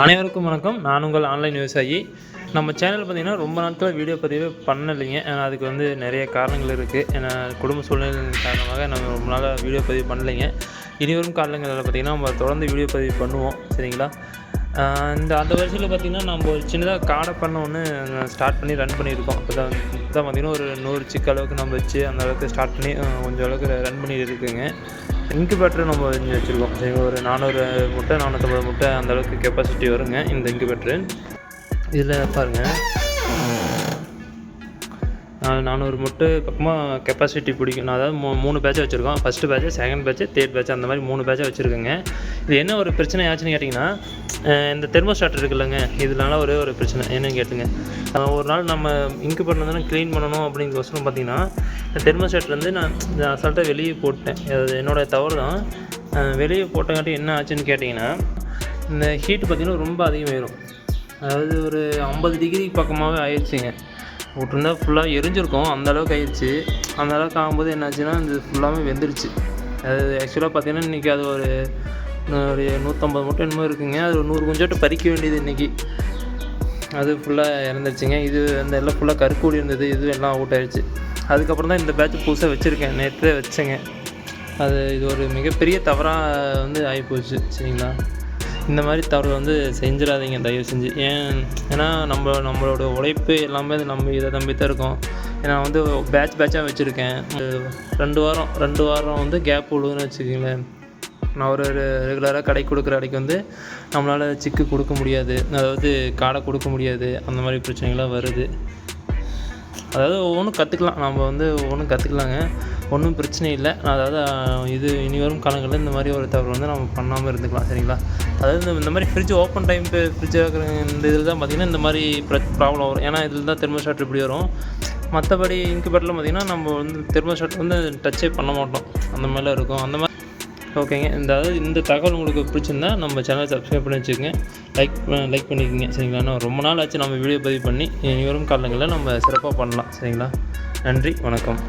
அனைவருக்கும் வணக்கம். நான் உங்கள் ஆன்லைன் விவசாயி. நம்ம சேனல் பார்த்திங்கன்னா ரொம்ப நாட்கள் வீடியோ பதிவு பண்ணலைங்க. ஏன்னா அதுக்கு வந்து நிறைய காரணங்கள் இருக்குது ஏன்னா குடும்ப சூழ்நிலை காரணமாக நம்ம ரொம்ப நாளாக வீடியோ பதிவு பண்ணலைங்க. இனி வரும் காலங்களில் பார்த்திங்கன்னா நம்ம தொடர்ந்து வீடியோ பதிவு பண்ணுவோம். சரிங்களா? இந்த அந்த வருஷத்தில் பார்த்திங்கன்னா நம்ம ஒரு சின்னதாக காடை பண்ண ஒன்று ஸ்டார்ட் பண்ணி ரன் பண்ணியிருக்கோம். இப்போ தான் தான் பார்த்திங்கன்னா ஒரு நூறு சிக்க அளவுக்கு நம்ம வச்சு அந்த அளவுக்கு ஸ்டார்ட் பண்ணி கொஞ்சம் அளவுக்கு ரன் பண்ணிட்டு இருக்குங்க. இன்குபேட்டர் நம்ம இங்கே வச்சுருக்கோம். சரி ஒரு நானூறு முட்டை நானூற்றம்பது முட்டை அந்தளவுக்கு கெப்பாசிட்டி வருங்க. இந்த இன்குபேட்டரு. இதில் பாருங்கள் நானூறு முட்டை பக்கமாக கெப்பாசிட்டி பிடிக்கும். நான் அதாவது மூ மூணு பேட்சை வச்சுருக்கோம். First batch second batch third batch அந்த மாதிரி மூணு பேட்சை வச்சுருக்கேங்க. இது என்ன ஒரு பிரச்சனை ஆச்சுன்னு கேட்டிங்கன்னா இந்த தெர்மோஸ்டாட் இருக்குல்லங்க. இதனால ஒரே ஒரு பிரச்சனை. என்னன்னு கேட்டுங்க. ஒரு நாள் நம்ம இங்கு வந்து க்ளீன் பண்ணணும் அப்படிங்கிறவசரம் பார்த்தீங்கன்னா இந்த தெர்மோஸ்டாட் வந்து நான் அசால்ட்டாக வெளியே போட்டேன். அது என்னோட தவறு தான். வெளியே போட்டங்காட்டி என்ன ஆச்சுன்னு கேட்டிங்கன்னா இந்த ஹீட் பார்த்திங்கன்னா ரொம்ப அதிகமாயிரும். அதாவது ஒரு ஐம்பது டிகிரி பக்கமாகவே ஆயிடுச்சுங்க விட்டுருந்தா ஃபுல்லாக எரிஞ்சிருக்கும். அந்தளவுக்கு ஆயிடுச்சு. அந்த அளவுக்கு ஆகும்போது என்னாச்சுன்னா இது ஃபுல்லாமே வெந்துருச்சு. அது ஆக்சுவலாக பார்த்தீங்கன்னா இன்றைக்கி அது ஒரு ஒரு நூற்றம்பது மட்டும் என்னமோ இருக்குங்க. அது ஒரு நூறு குஞ்சோட்டு பறிக்க வேண்டியது இன்றைக்கி அது ஃபுல்லாக இறந்துருச்சுங்க. இது அந்த எல்லாம் ஃபுல்லாக கருக்கூடி இருந்தது. இது எல்லாம் அவுட் ஆயிடுச்சு. அதுக்கப்புறம் தான் இந்த பேட்ச் புதுசாக வச்சுருக்கேன். நேற்றே வச்சேங்க. அது இது ஒரு மிகப்பெரிய தவறாக வந்து ஆகிப்போச்சு சரிங்களா? இந்த மாதிரி தவறு வந்து செஞ்சிடாதீங்க தயவு செஞ்சு. ஏன் ஏன்னா நம்ம நம்மளோட உழைப்பு எல்லாமே நம்ம இதை நம்பி தான் இருக்கோம். ஏன்னா வந்து பேட்ச் பேட்சாக வச்சுருக்கேன். ரெண்டு வாரம் ரெண்டு வாரம் வந்து கேப் விழுதுன்னு வச்சுக்கோங்களேன். நான் ஒரு ரெகுலராக கடைக்கு கொடுக்குற கடைக்கு வந்து நம்மளால் சிக்கு கொடுக்க முடியாது. அதாவது காடை கொடுக்க முடியாது. அந்த மாதிரி பிரச்சனைகள்லாம் வருது. அதாவது ஒவ்வொன்றும் கற்றுக்கலாம் நம்ம வந்து ஒவ்வொன்றும் கற்றுக்கலாங்க. ஒன்றும் பிரச்சனை இல்லை. அதாவது இது இனி வரும் காலங்களில் இந்த மாதிரி ஒரு தவறு வந்து நம்ம பண்ணாமல் இருந்துக்கலாம் சரிங்களா? அதாவது இந்த- மாதிரி ஃப்ரிட்ஜ் ஓப்பன் டைம் ஃப்ரிட்ஜ் இருக்கிற இந்த இதில் தான் பார்த்திங்கன்னா இந்த மாதிரி ப்ராப்ளம் வரும். ஏன்னா இதில் தான் தெர்மோஸ்டாட் இப்படி வரும். மற்றபடி இன்குபேட்டரில் பார்த்திங்கன்னா நம்ம வந்து தெர்மோஸ்டாட் வந்து டச்சே பண்ண மாட்டோம். அந்த மாதிரிலாம் இருக்கும். அந்த மாதிரி ஓகேங்க. இந்த அதாவது இந்த தகவல் உங்களுக்கு பிடிச்சிருந்தா நம்ம சேனலை சப்ஸ்கிரைப் பண்ணி வச்சுக்கோங்க. லைக் லைக் பண்ணிக்கோங்க. சரிங்களா? நான் ரொம்ப நாள் ஆச்சு நம்ம வீடியோ பதிவு பண்ணி இனி வரும் காலங்களில் நம்ம சிறப்பாக பண்ணலாம். சரிங்களா? நன்றி வணக்கம்.